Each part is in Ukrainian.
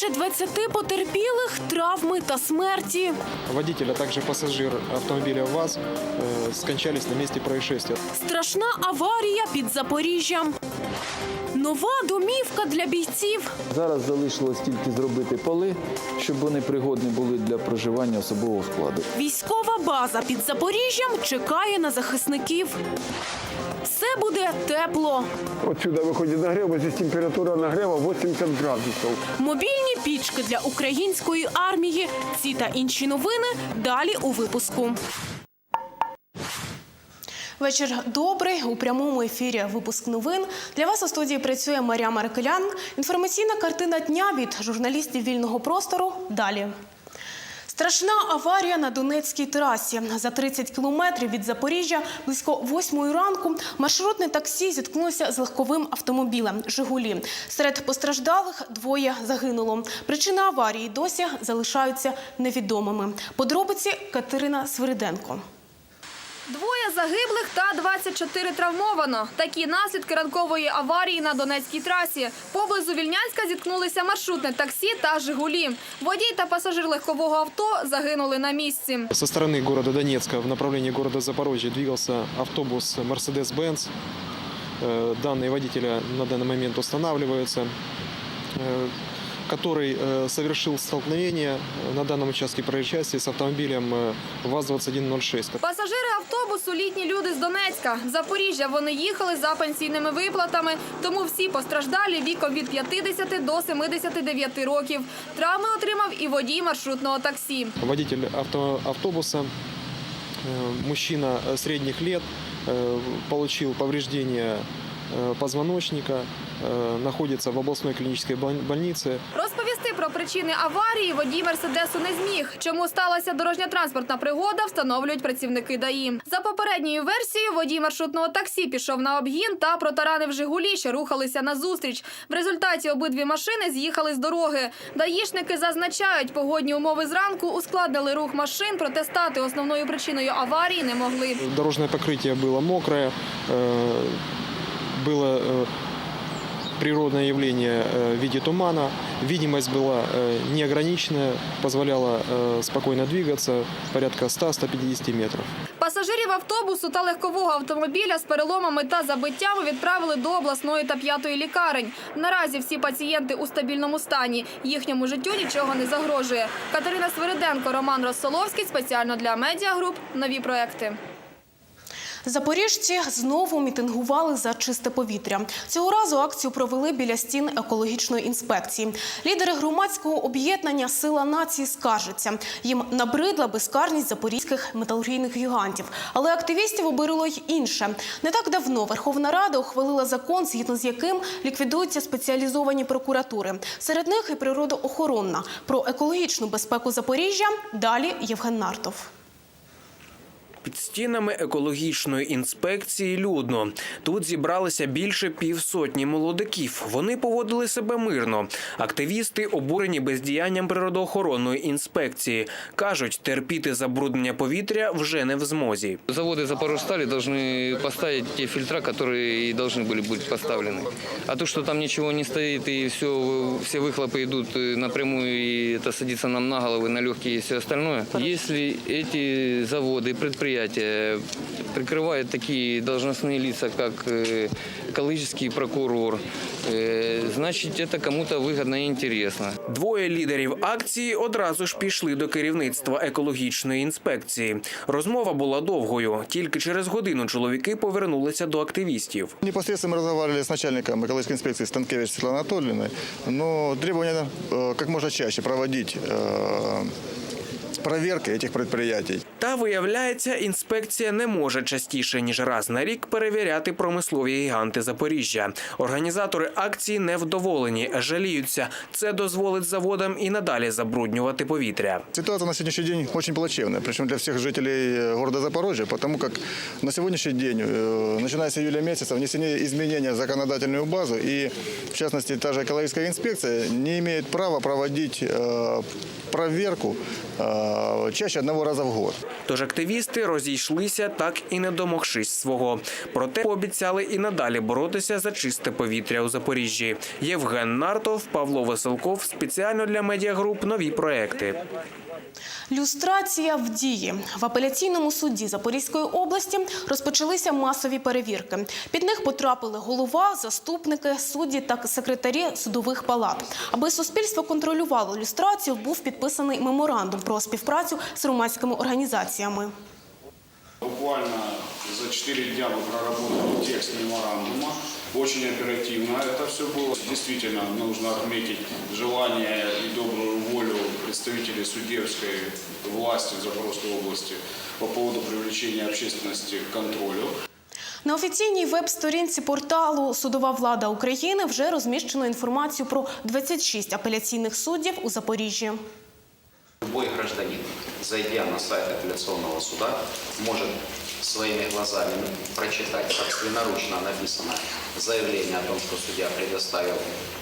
Більше 20 потерпілих, травми та смерті. Водитель, а также пассажир автомобиля ВАЗ э, скончались на месте происшествия. Страшна аварія під Запоріжжям. Нова домівка для бійців. Зараз залишилось тільки зробити поли, щоб вони пригодні були для проживання особового складу. Військова база під Запоріжжям чекає на захисників. Буде тепло. Отсюда выходит нагрев, вот здесь температура нагрева 80 градусов. Мобільні пічки для української армії. Ці та інші новини далі у випуску. Вечір добрий у прямому ефірі. Випуск новин для вас у студії працює Марія Маркелян. Інформаційна картина дня від журналістів вільного простору. Далі. Страшна аварія на Донецькій трасі. За 30 кілометрів від Запоріжжя близько 8 ранку маршрутне таксі зіткнулося з легковим автомобілем «Жигулі». Серед постраждалих двоє загинуло. Причина аварії досі залишаються невідомими. Подробиці Катерина Свириденко. Двоє загиблих та 24 травмовано. Такі наслідки ранкової аварії на Донецькій трасі. Поблизу Вільнянська зіткнулися маршрутне таксі та «Жигулі». Водій та пасажир легкового авто загинули на місці. Со стороны города Донецка в направлении города Запорожье двигался автобус Mercedes-Benz. Э, Данные водителя на данный момент устанавливаются, э, который э, совершил столкновение на данном участке проезжей части с автомобилем э, ВАЗ-2106. Пасажири автобусу – літні люди з Донецька. В Запоріжжя вони їхали за пенсійними виплатами, тому всі постраждалі віком від 50 до 79 років. Травми отримав і водій маршрутного таксі. Водитель авто, автобуса, э, мужчина э, средних лет, э, получил повреждения э, позвоночника, э, находится в областной клинической больни- больнице. Розповісти про причини аварії водій Мерседесу не зміг. Чому сталася дорожньо-транспортна пригода, встановлюють працівники ДАІ. За попередньою версією, водій маршрутного таксі пішов на обгін та протаранив «Жигулі», що рухалися назустріч. В результаті обидві машини з'їхали з дороги. Даїшники зазначають, погодні умови зранку ускладнили рух машин, проте стати основною причиною аварії не могли. Дорожное покрытие было мокрое, э, было э, природное явление э, в виде тумана, видимость была э, неограниченная, позволяла э, спокойно двигаться, порядка 100-150 метров. Пасажирів автобусу та легкового автомобіля з переломами та забиттями відправили до обласної та п'ятої лікарень. Наразі всі пацієнти у стабільному стані. Їхньому життю нічого не загрожує. Катерина Свириденко, Роман Росоловський. Спеціально для медіагруп. Нові проекти. Запоріжці знову мітингували за чисте повітря. Цього разу акцію провели біля стін екологічної інспекції. Лідери громадського об'єднання Сила нації скаржаться. Їм набридла безкарність запорізьких металургійних гігантів. Але активістів обурило й інше. Не так давно Верховна Рада ухвалила закон, згідно з яким ліквідуються спеціалізовані прокуратури. Серед них і природоохоронна. Про екологічну безпеку Запоріжжя далі Євген Нартов. Під стінами екологічної інспекції людно. Тут зібралися більше півсотні молодиків. Вони поводили себе мирно. Активісти обурені бездіянням природоохоронної інспекції. Кажуть, терпіти забруднення повітря вже не в змозі. Заводы Запорожстали должны поставить те фильтра, которые и должны были быть поставлены. А то, что там ничего не стоит и все, все выхлопы идут э, напрямую, и это садится нам на головы, на легкие и все остальное. Если эти заводы и предприятия прикрывают такие должностные лица, как э, экологический прокурор, э, значит, это кому-то выгодно и интересно. Двоє лідерів акції одразу ж пішли до керівництва екологічної інспекції. Розмова була довгою. Тільки через годину чоловіки повернулися до активістів. Непосредственно мы разговаривали с начальником экологической инспекции Станкевич Светланой Анатольевной, но требование э, как можно чаще проводить э, проверки этих предприятий. Та виявляється, інспекція не може частіше ніж раз на рік перевіряти промислові гіганти Запоріжжя. Організатори акції невдоволені, жаліються. Це дозволить заводам і надалі забруднювати повітря. Ситуация на сегодняшний день очень плачевная, причем для всех жителей э, города Запорожья, потому как на сегодняшний день, э, начиная с июля месяца, внесены изменения в законодательную базу, и в частности та же экологическая инспекция не имеет права проводить э, проверку э, э, чаще одного раза в год. Тож активісти розійшлися, так і не домогшись свого. Проте пообіцяли і надалі боротися за чисте повітря у Запоріжжі. Євген Нартов, Павло Веселков. Спеціально для медіагруп нові проекти. Люстрація в дії в апеляційному суді Запорізької області розпочалися масові перевірки. Під них потрапили голова, заступники, судді та секретарі судових палат. Аби суспільство контролювало люстрацію, був підписаний меморандум про співпрацю з громадськими організаціями. Буквально за 4 дня мы проработали текст меморандума. Очень оперативно это все было. Действительно, нужно отметить желание и добрую волю представителей судебской власти в Запорожской области по поводу привлечения общественности к контролю. На офіційній веб-сторінці порталу Судова влада України вже розміщено інформацію про 26 апеляційних суддів у Запоріжжі. Любой гражданин, зайдя на сайт апелляционного суда, может своими глазами прочитать собственноручно написано заявление о том, что судья предоставил,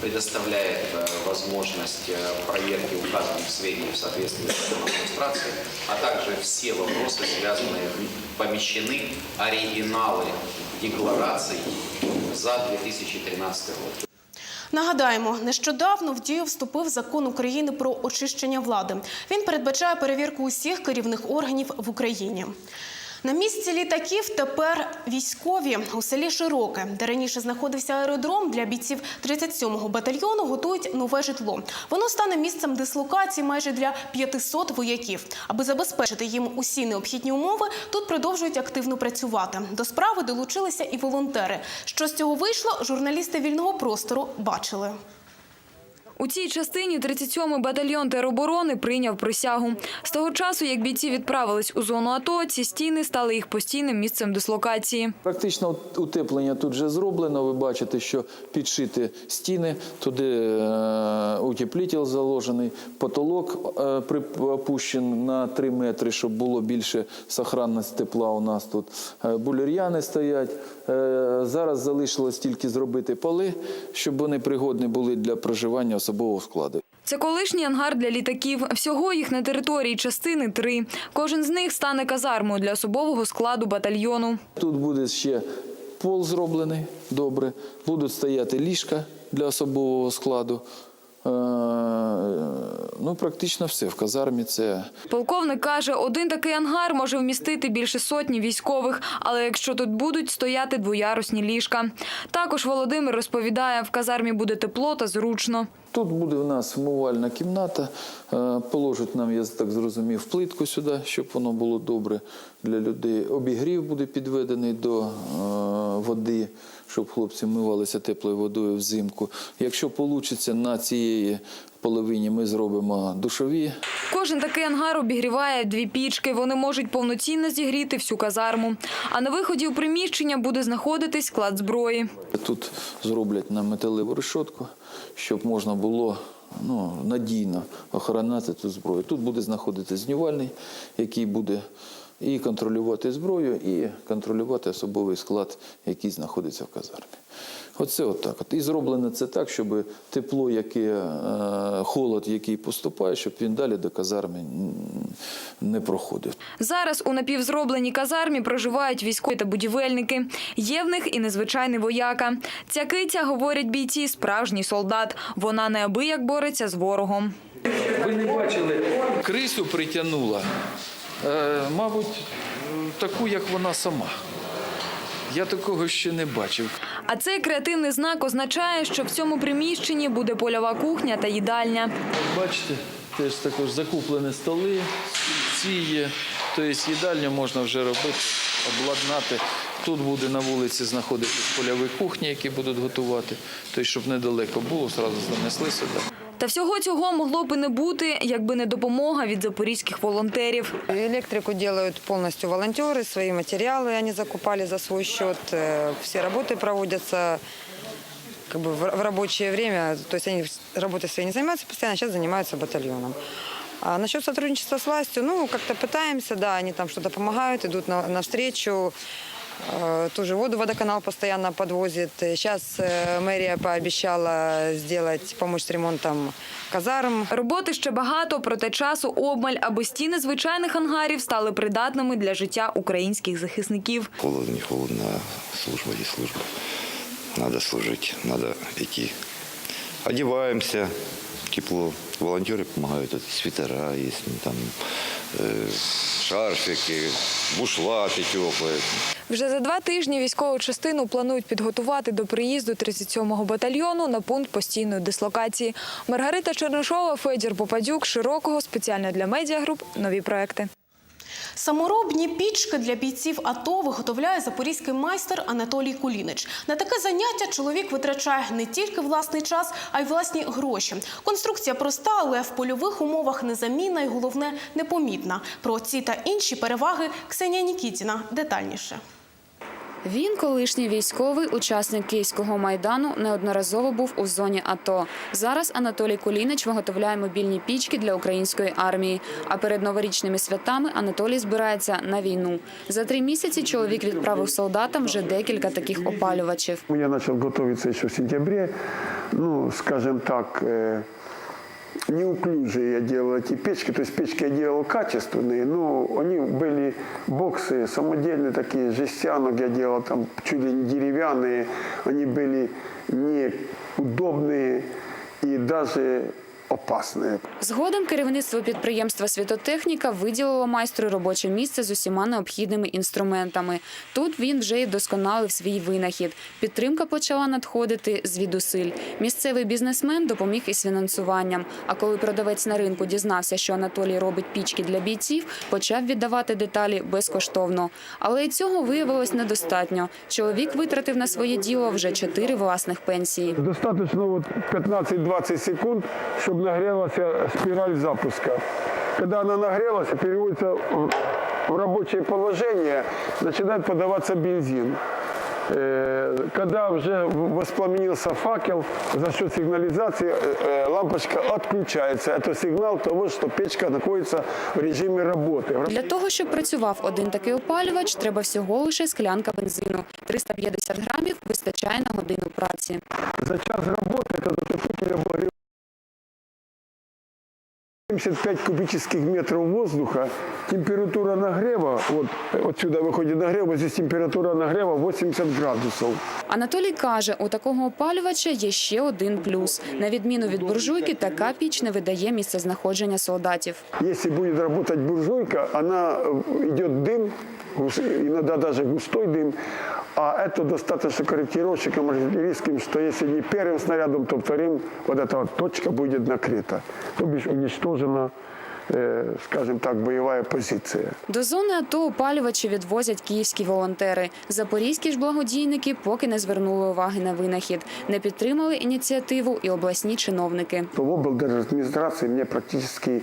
предоставляет э, возможность э, проверки указанных сведений в соответствии с законом о иллюстрации, а также все вопросы, связанные, помещены оригиналы деклараций за 2013 год. Нагадаємо, нещодавно в дію вступив закон України про очищення влади. Він передбачає перевірку усіх керівних органів в Україні. На місці літаків тепер військові у селі Широке, де раніше знаходився аеродром для бійців 37-го батальйону, готують нове житло. Воно стане місцем дислокації майже для 500 вояків. Аби забезпечити їм усі необхідні умови, тут продовжують активно працювати. До справи долучилися і волонтери. Що з цього вийшло, журналісти вільного простору бачили. У цій частині 37-й батальйон тероборони прийняв присягу. З того часу, як бійці відправились у зону АТО, ці стіни стали їх постійним місцем дислокації. Практично утеплення тут вже зроблено. Ви бачите, що підшиті стіни, туди е, утеплітель заложений, потолок е, опущений на 3 метри, щоб було більше сохранність тепла у нас тут. Е, Булер'яни стоять. Е, Зараз залишилось тільки зробити поли, щоб вони пригодні були для проживання особового складу. Це колишній ангар для літаків. Всього їх на території частини три. Кожен з них стане казармою для особового складу батальйону. Тут буде ще пол зроблений добре, будуть стояти ліжка для особового складу. Е, Ну, практично все в казармі це Полковник каже, один такий ангар може вмістити більше сотні військових, але якщо тут будуть стояти двоярусні ліжка. Також Володимир розповідає, в казармі буде тепло та зручно. Тут буде у нас вмивальна кімната. Положить нам, я так зрозумів, плитку сюди, щоб воно було добре для людей. Обігрів буде підведений до е, води, щоб хлопці вмивалися теплою водою взимку. Якщо вийде на цієї половині, ми зробимо душові. Кожен такий ангар обігріває дві пічки. Вони можуть повноцінно зігріти всю казарму. А на виході у приміщення буде знаходитись склад зброї. Тут зроблять на металеву решетку, щоб можна було ну, надійно охороняти ту зброю. Тут буде знаходитися знювальний, який буде і контролювати зброю, і контролювати особовий склад, який знаходиться в казармі. Оце отак. От. І зроблено це так, щоб тепло, яке, е, холод, який поступає, щоб він далі до казарми не проходив. Зараз у напівзробленій казармі проживають військові та будівельники. Є в них і незвичайний вояка. Ця киця, говорять бійці, справжній солдат. Вона неабияк бореться з ворогом. Ви не бачили, крису притягнула, мабуть, таку, як вона сама. Я такого ще не бачив. А цей креативний знак означає, що в цьому приміщенні буде польова кухня та їдальня. Бачите, теж також закуплені столи, ці є. Тобто їдальню можна вже робити, обладнати. Тут буде на вулиці знаходитись польові кухні, які будуть готувати. Тобто, щоб недалеко було, одразу занесли сюди. Та всього цього могло би не бути, якби не допомога від запорізьких волонтерів. Электрику делают полностью волонтеры, свои материалы они закупали за свой счет. Э, Все работы проводятся как бы в в рабочее время. То есть они работой своей не занимаются постоянно, сейчас занимаются батальоном. А насчет сотрудничества с властью, ну, как-то пытаемся, да, они там что-то помогают, идут на, навстречу. Э, Тоже воду водоканал постоянно подвозит. Сейчас э, мэрия пообещала сделать, помочь с ремонтом казарм. Роботи ще багато, проте часу обмаль, аби стіни звичайних ангарів стали придатними для життя українських захисників. Холодно, не холодно, а служба есть служба. Надо служить, надо идти. Одеваемся, тепло. Волонтеры помогают, это свитера есть, ну, там э, шарфики, бушлаты теплые. Вже за два тижні військову частину планують підготувати до приїзду 37-го батальйону на пункт постійної дислокації. Маргарита Чернишова, Федір Попадюк, Широкого спеціально для медіагруп. Нові проекти. Саморобні пічки для бійців АТО виготовляє запорізький майстер Анатолій Кулінич. На таке заняття чоловік витрачає не тільки власний час, а й власні гроші. Конструкція проста, але в польових умовах незамінна і головне непомітна. Про ці та інші переваги Ксенія Нікітіна детальніше. Він, колишній військовий, учасник Київського майдану, неодноразово був у зоні АТО. Зараз Анатолій Кулінич виготовляє мобільні пічки для української армії. А перед новорічними святами Анатолій збирається на війну. За три місяці чоловік відправив солдатам вже декілька таких опалювачів. Я начал готовиться еще в сентябре. Ну, скажем так, э, неуклюжие я делал эти печки. То есть печки я делал качественные, но они были боксы самодельные такие, жестянок я делал там чуть ли не деревянные. Они были неудобные и даже опасные. Згодом керівництво підприємства Світотехніка виділило майстру робоче місце з усіма необхідними інструментами. Тут він вже й досконалив свій винахід. Підтримка почала надходити звідусиль. Місцевий бізнесмен допоміг із фінансуванням. А коли продавець на ринку дізнався, що Анатолій робить пічки для бійців, почав віддавати деталі безкоштовно. Але й цього виявилось недостатньо. Чоловік витратив на своє діло вже чотири власних пенсії. Достаточно вот 15-20 секунд, чтобы нагрелась спираль запуска. Когда она нагрелась, переводится в в рабочее положение, начинает подаваться бензин. Э, Когда уже воспламенился факел, за счет сигнализации э, э, лампочка отключается. Это сигнал того, что печка находится в режиме работы. Для того, щоб працював один такий опалювач, треба всього лише склянка бензину. 350 грамів вистачає на годину праці. За час работы этот отопитель обогревает 75 кубических метров воздуха, температура нагрева, вот отсюда выходит нагрев, вот здесь температура нагрева 80 градусов. Анатолій каже, у такого опалювача є ще один плюс. На відміну від буржуйки, така піч не видає місцезнаходження солдатів. Если будет работать буржуйка, она э, идет дым, гус- иногда даже густой дым, а это достаточно корректировщиком артиллерийским, что если не первым снарядом, то вторым вот эта вот точка будет накрыта. То бишь уничтожена, э, скажем так, боевая позиция. До зони АТО опалювачі відвозять київські волонтери. Запорізькі ж благодійники поки не звернули уваги на винахід. Не підтримали ініціативу і обласні чиновники. То в облдержадминистрации мне практически,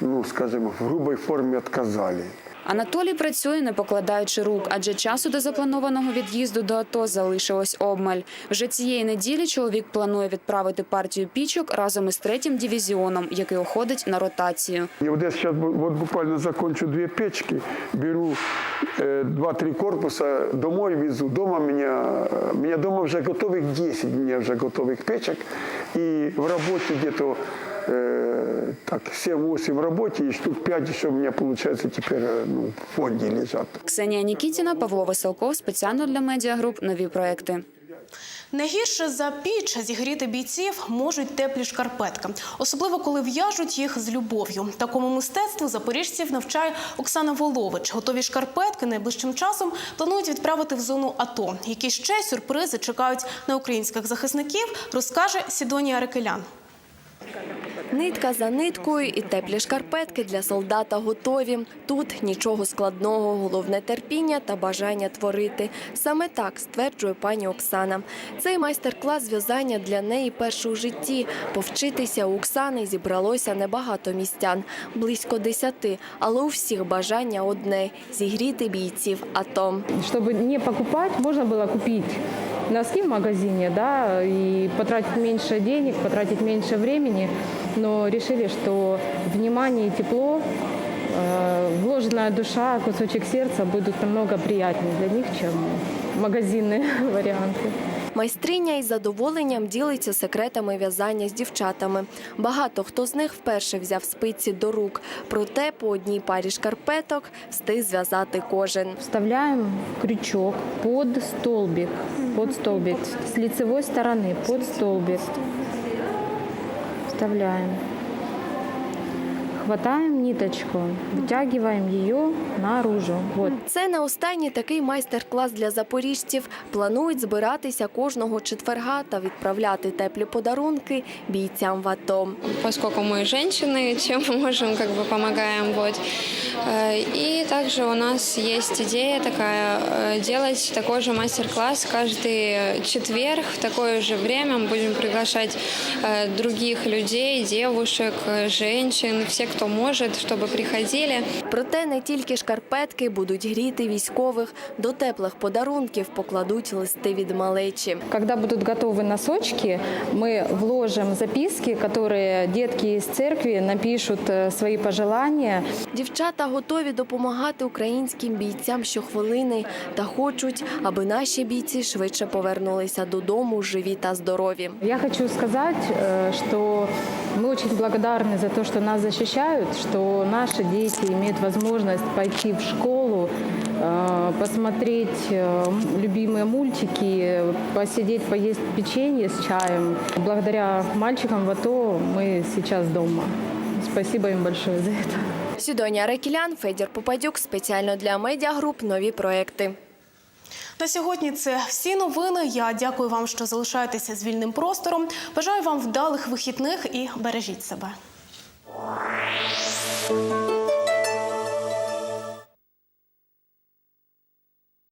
ну, скажем, в грубой форме отказали. Анатолій працює, не покладаючи рук, адже часу до запланованого від'їзду до АТО залишилось обмаль. Вже цієї неділі чоловік планує відправити партію пічок разом із третім дивізіоном, який уходить на ротацію. И вот я сейчас вот буквально закончу две печки, беру э, два-три корпуса, домой везу. Дома меня, э, меня дома уже готовых 10, у меня уже готовых печек. И в работе где-то э, так 7-8 в работе, и штук 5 еще у меня получается теперь э, ну, в фонде лежат. Ксенія Нікітіна, Павло Веселков спеціально для медіагруп нові проекти. Не гірше за піч зігріти бійців можуть теплі шкарпетки, особливо коли в'яжуть їх з любов'ю. Такому мистецтву запоріжців навчає Оксана Волович. Готові шкарпетки найближчим часом планують відправити в зону АТО. Які ще сюрпризи чекають на українських захисників, розкаже Сідонія Рекелян. Нитка за ниткою і теплі шкарпетки для солдата готові. Тут нічого складного, головне терпіння та бажання творити. Саме так стверджує пані Оксана. Цей майстер-клас в'язання для неї перший у житті. Повчитися у Оксани зібралося небагато містян, близько десяти, але у всіх бажання одне зігріти бійців АТО. Чтобы не покупать, можно было купить носки в магазине, да, и потратить меньше денег, потратить меньше времени, но решили, что внимание и тепло э, вложенная душа, кусочек сердца будут намного приятнее для них, чем магазинные варианты. Майстриня із задоволенням ділиться секретами в'язання з дівчатами. Багато хто з них вперше взяв спиці до рук, проте по одній парі шкарпеток встиг зв'язати кожен. Вставляємо крючок под столбик, под столбик, з ліцевої сторони, под столбик. Вставляем Хватаем ниточку, вытягиваем ее наружу. Вот. Це не останній такий майстер-клас для запоріжців. Планують збиратися кожного четверга та відправляти теплі подарунки бійцям в АТО. поскольку мы женщины, чем мы можем, как бы помогаем. Вот. Э, И также у нас есть идея такая, э, делать такой же мастер-класс каждый четверг в такое же время. Мы будем приглашать э, других людей, девушек, э, женщин, все, кто может, чтобы приходили. Проте не тільки шкарпетки будуть гріти військових, до теплих подарунків покладуть листи від малечі. Когда будут готовы носочки, мы вложим записки, которые детки из церкви напишут э, свои пожелания. Дівчата готові допомагати українським бійцям щохвилини та хочуть, аби наші бійці швидше повернулися додому живі та здорові. Я хочу сказать, э, что мы очень благодарны за то, что нас защищают, что наши дети имеют возможность пойти в школу, э, посмотреть э, любимые мультики, посидеть, поесть печенье с чаем. Благодаря мальчикам в АТО мы сейчас дома. Спасибо им большое за это. Сідоня Рекілян, Федір Попадюк. Спеціально для медіагруп нові проекти. На сьогодні це всі новини. Я дякую вам, що залишаєтеся з вільним простором. Бажаю вам вдалих вихідних і бережіть себе. Música